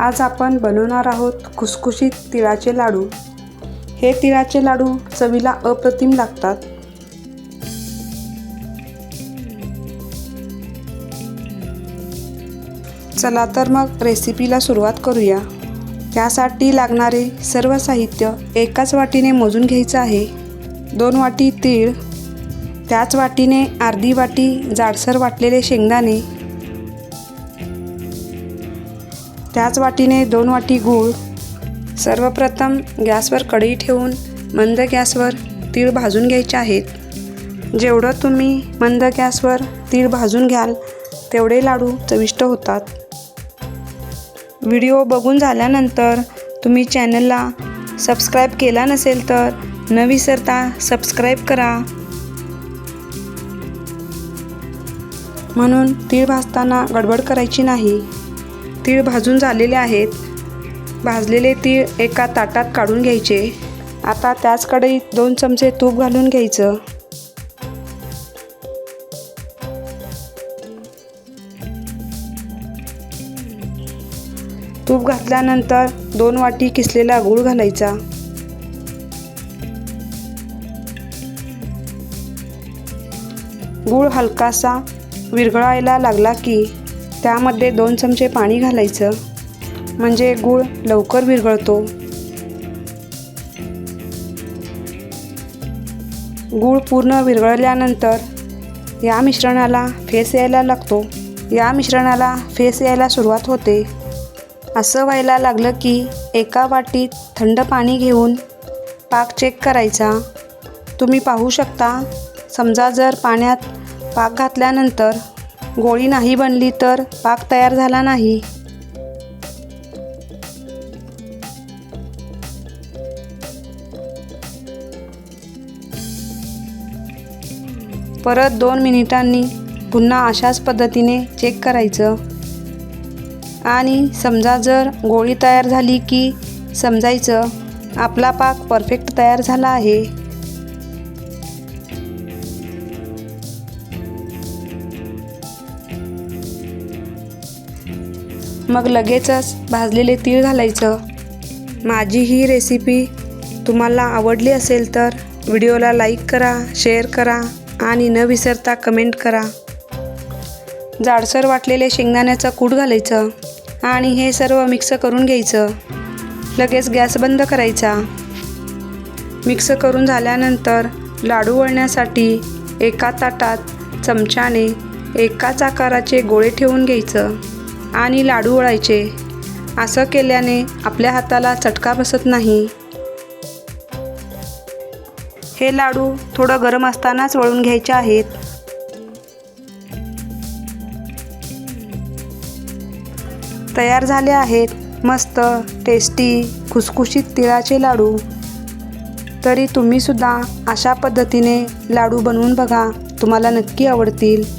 आज आपण बनवणार आहोत खुसखुशीत तिळाचे लाडू. हे तिळाचे लाडू चवीला अप्रतिम लागतात. चला तर मग रेसिपीला सुरुवात करूया. त्यासाठी लागणारे सर्व साहित्य एकाच वाटीने मोजून घ्यायचं आहे. दोन वाटी तीळ त्याच वाटीने अर्धी वाटी जाडसर वाटलेले शेंगदाणे त्याच वाटीने दोन वाटी गूळ सर्वप्रथम गॅसवर कढई ठेवून मंद गॅसवर तीळ भाजून घ्यायचे आहेत. जेवढं तुम्ही मंद गॅसवर तीळ भाजून घ्याल तेवढे लाडू चविष्ट होतात. व्हिडिओ बघून झाल्यानंतर तुम्ही चॅनलला सबस्क्राईब केला नसेल तर न विसरता सबस्क्राईब करा. म्हणून तीळ भाजताना गडबड करायची नाही. तीळ भाजून झालेले आहेत. भाजलेले तीळ एका ताटात काढून घ्यायचे. आता त्याच कढईत दोन चमचे तूप घालून घ्यायचं. तूप घातल्यानंतर दोन वाटी किसलेला गूळ घालायचा. गूळ हलकासा विरघळायला लागला की त्यामध्ये दोन चमचे पाणी घालायचं. म्हणजे गूळ लवकर विरघळतो. गूळ पूर्ण विरघळल्यानंतर या मिश्रणाला फेस यायला लागतो. या मिश्रणाला फेस यायला सुरुवात होते. असं व्हायला लागलं की एका वाटीत थंड पाणी घेऊन पाक चेक करायचा. तुम्ही पाहू शकता समजा जर पाण्यात पाक घातल्यानंतर गोळी नाही बनली तर पाक तयार झाला नाही. परत दोन मिनिटांनी पुन्हा अशाच पद्धतीने चेक करायचं. आणि समजा जर गोळी तयार झाली की समजायचं आपला पाक परफेक्ट तयार झाला आहे. मग लगेचच भाजलेले तीळ घालायचं. माझी ही रेसिपी तुम्हाला आवडली असेल तर व्हिडिओला लाईक करा शेअर करा आणि न विसरता कमेंट करा. जाडसर वाटलेले शेंगदाण्याचं कूट घालायचं आणि हे सर्व मिक्स करून घ्यायचं. लगेच गॅस बंद करायचा. मिक्स करून झाल्यानंतर लाडू वळण्यासाठी एका ताटात चमच्याने एकाच आकाराचे गोळे ठेवून घ्यायचं. आणि लाडू वळायचे असं केल्याने आपल्या हाताला चटका बसत नाही. हे लाडू थोडं गरम असतानाच वळून घ्यायचे आहेत. तयार झाले आहेत मस्त टेस्टी खुसखुशीत तिळाचे लाडू. तरी तुम्हीसुद्धा अशा पद्धतीने लाडू बनवून बघा तुम्हाला नक्की आवडतील.